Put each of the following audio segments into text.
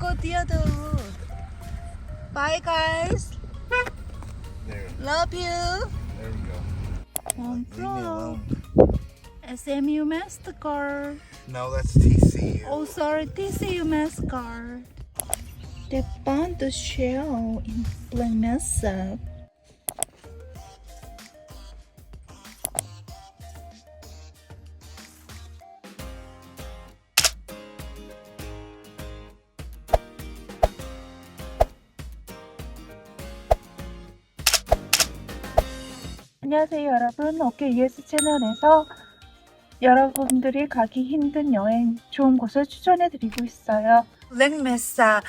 Go the other. Bye, guys. There, Love you. there we go. On Leave me alone. SMU Mastercard. No, that's TCU. Oh, sorry, TCU Mastercard. They found the shell in Black Mesa. 안녕하세요 여러분. 어깨 ES 채널에서 여러분들이 가기 힘든 여행 좋은 곳을 추천해 드리고 있어요. 블랙메사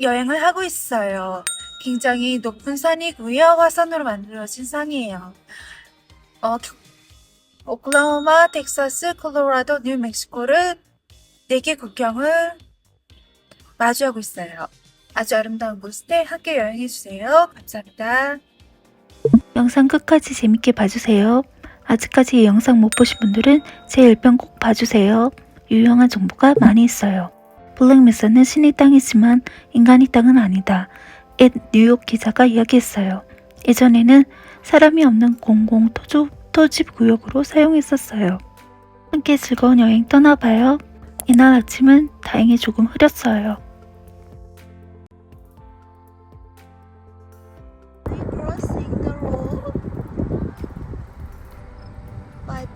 여행을 하고 있어요. 굉장히 높은 산이고요. 화산으로 만들어진 산이에요. 어, 오클라호마, 텍사스, 콜로라도, 뉴멕시코를 4개 국경을 마주하고 있어요. 아주 아름다운 곳에 함께 여행해주세요. 감사합니다 영상 끝까지 재밌게 봐주세요. 아직까지 이 영상 못 보신 분들은 제 1편 꼭 봐주세요. 유용한 정보가 많이 있어요. 블랙메사는 신의 땅이지만 인간의 땅은 아니다. 앳 뉴욕 기자가 이야기했어요. 예전에는 사람이 없는 공공 토조, 토집 구역으로 사용했었어요. 함께 즐거운 여행 떠나봐요. 이날 아침은 다행히 조금 흐렸어요.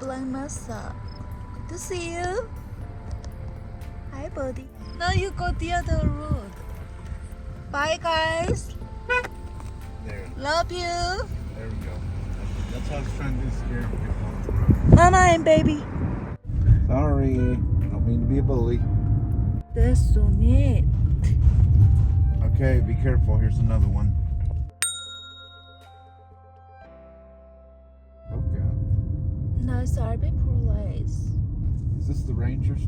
By Black Good to see you. Hi, buddy. Now you go the other road. Bye, guys. There, Love you. there we go. That's how I was trying to scare people on the road. Mama and baby. Sorry, I don't mean to be a bully. That's so neat. Okay, be careful. Here's another one. Nice RV place. is this the Rangers?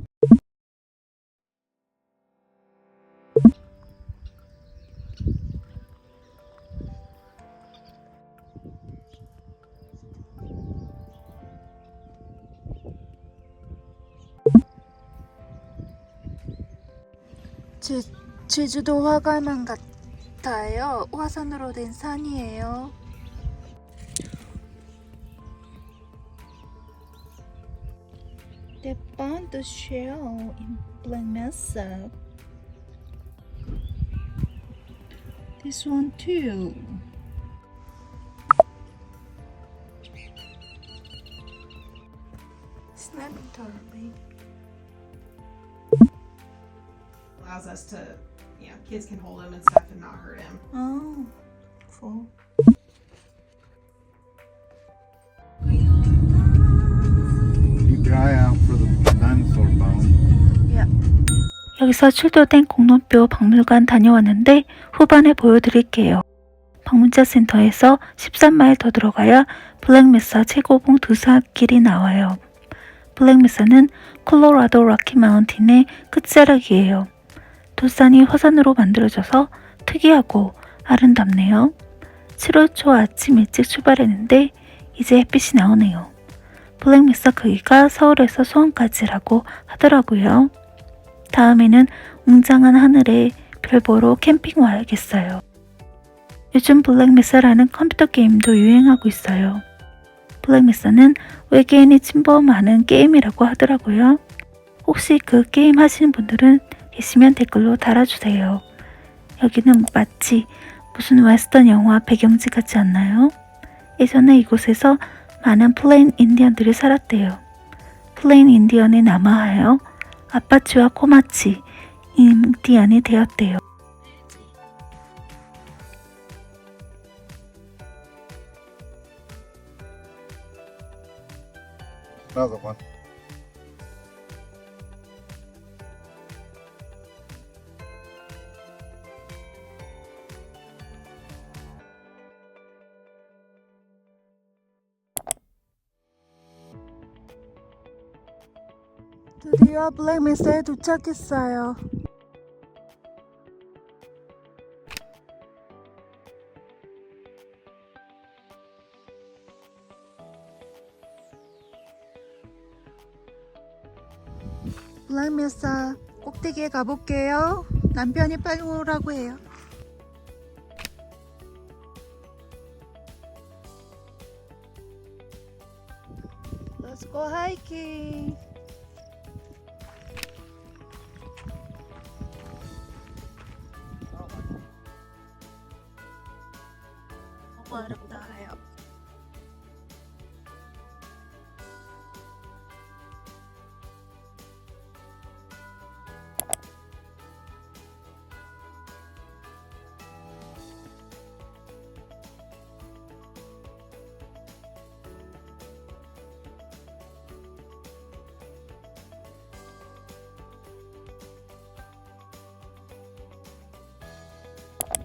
제, 제주도 화가만 같아요. 화산으로 된 산이에요. They found the shell in Black Mesa. This one too. Snap turtle. allows us to, you know, kids can hold him and stuff and not hurt him. Oh, cool. 여기서 출토된 공론뼈 박물관 다녀왔는데 후반에 보여드릴게요. 방문자 센터에서 13마일 더 들어가야 블랙메사 최고봉 두사길이 나와요. 블랙메사는 콜로라도 로키 마운틴의 끝자락이에요. 두 산이 화산으로 만들어져서 특이하고 아름답네요. 7월 초 아침 일찍 출발했는데 이제 햇빛이 나오네요. 블랙메사 크기가 서울에서 수원까지라고 하더라고요. 다음에는 웅장한 하늘에 별 보러 캠핑 와야겠어요. 요즘 블랙메사라는 컴퓨터 게임도 유행하고 있어요. 블랙메사는 외계인이 침범하는 게임이라고 하더라고요. 혹시 그 게임 하시는 분들은 계시면 댓글로 달아주세요. 여기는 마치 무슨 웨스턴 영화 배경지 같지 않나요? 예전에 이곳에서 많은 플레인 인디언들이 살았대요. 플레인 인디언이 남아하여 아파치와 코마치 인디언이 되었대요. Another one. 드디어 블랙메사에 도착했어요. 블랙메사 꼭대기에 가볼게요. 남편이 빨리 오라고 해요. Let's.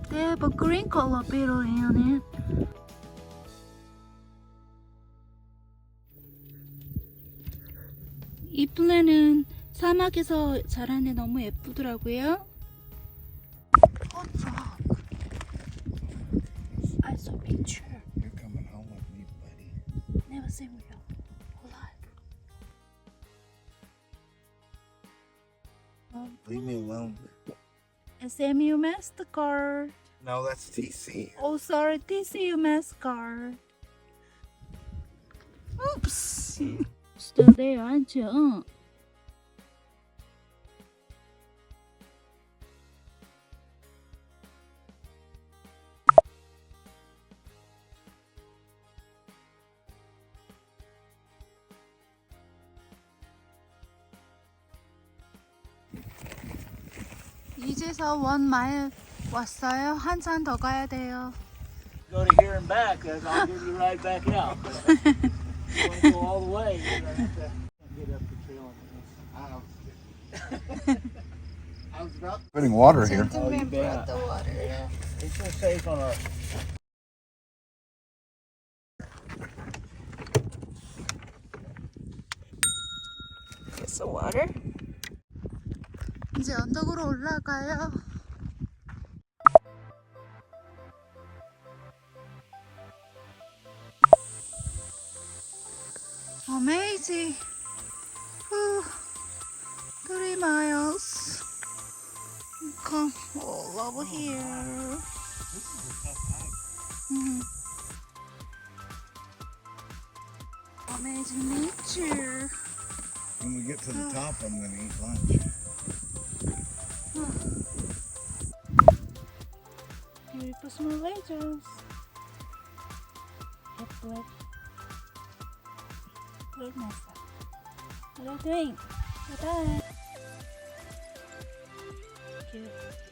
They have a green color beetle in it. 이 플랜은 사막에서 자라는데 너무 예쁘더라고요. SMU Mastercard. No, that's TC. Oh, sorry, TCU Mastercard. Oops. Still there, aren't you? 응. 이제서 원 마일 왔어요. 한참 더 가야 돼요. go to here and back, then I'll give you a ride back out. But if you want to go all the way, you're gonna have to get up the trail. I was about putting water here. Oh, you bet. Yeah. It's so safe on our It's the water. 이제 언덕으로 올라가요. Amazing. Whew. Three miles. Come all over here. Mhm. Amazing nature. When we get to the top, I'm gonna eat lunch. National Legends. At Black. What are you doing? Bye-bye. Cute.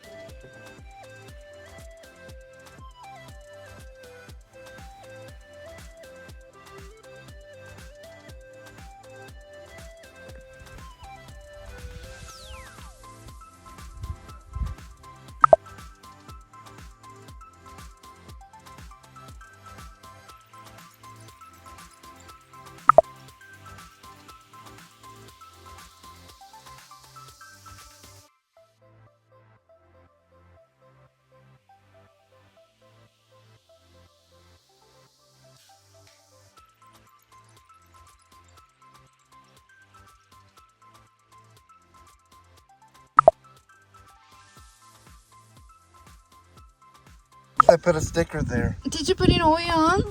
I put a sticker there. Did you put in oil on?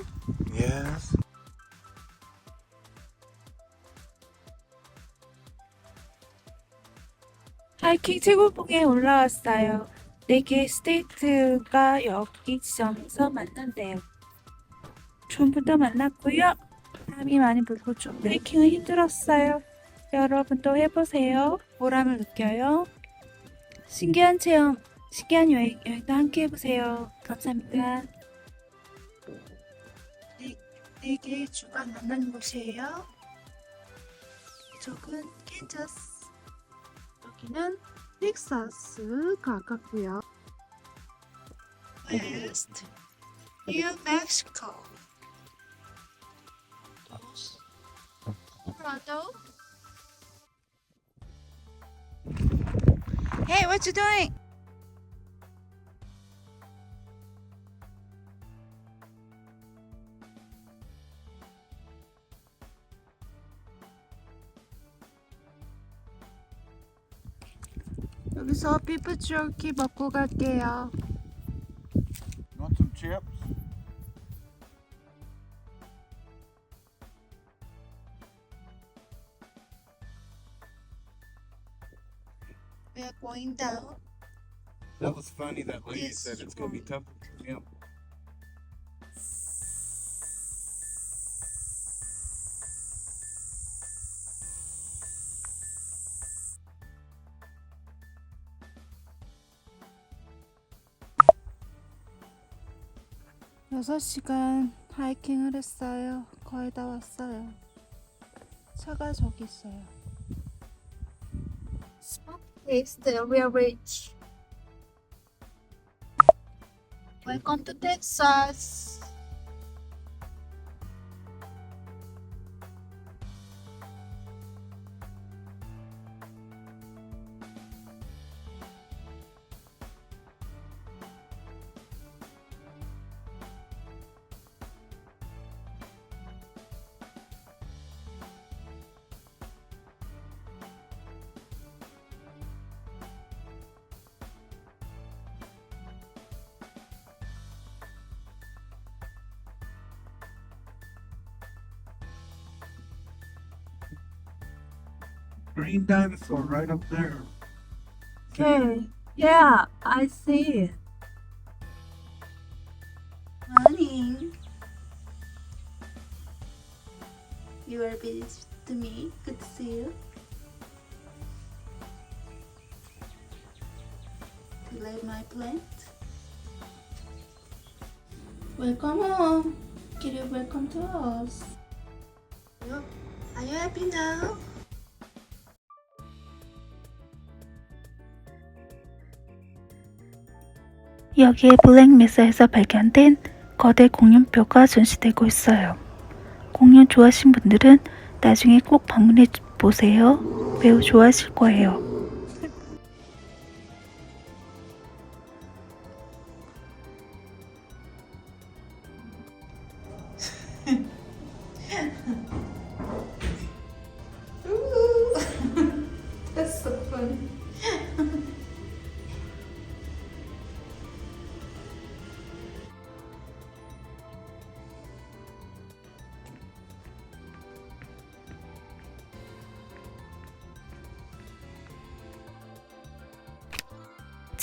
Yes. 하이킹 최고봉에 올라왔어요. 네개 스테이트가 여기 지점에서 만난대요. 전부터 만났고요. 땀이 많이 불고 좀 하이킹은 힘들었어요. 여러분도 해보세요. 보람을 느껴요. 신기한 체험, 신기한 여행, 여행도 함께 해보세요. 감사합니다. 네, 네 개의 주가 만나는 곳이에요. 이쪽은 캔자스. 여기는 텍사스 가깝고요. New Mexico, Colorado. Hey, what you doing? 가서 비프줄기 먹고 갈게요. You want some chips? We are going down. That was funny that lady said it's gonna be tough 6시간 하이킹을 했어요. 거의 다 왔어요. 차가 저기 있어요. Spot takes the real bridge. Welcome to Texas. Green dinosaur right up there. Okay. Yeah, I see it. Morning. You are busy to me. Good to see you. You like my plant? Welcome home. Kitty, welcome to us. Are you happy now? 여기에 블랙메사에서 발견된 거대 공룡뼈가 전시되고 있어요. 공룡 좋아하신 분들은 나중에 꼭 방문해 보세요. 매우 좋아하실 거예요.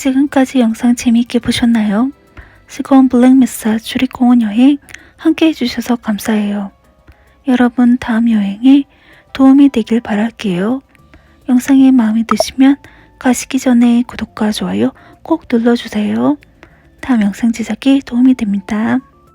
지금까지 영상 재미있게 보셨나요? 즐거운 블랙메사 주립공원 여행 함께 해주셔서 감사해요. 여러분 다음 여행에 도움이 되길 바랄게요. 영상이 마음에 드시면 가시기 전에 구독과 좋아요 꼭 눌러주세요. 다음 영상 제작에 도움이 됩니다.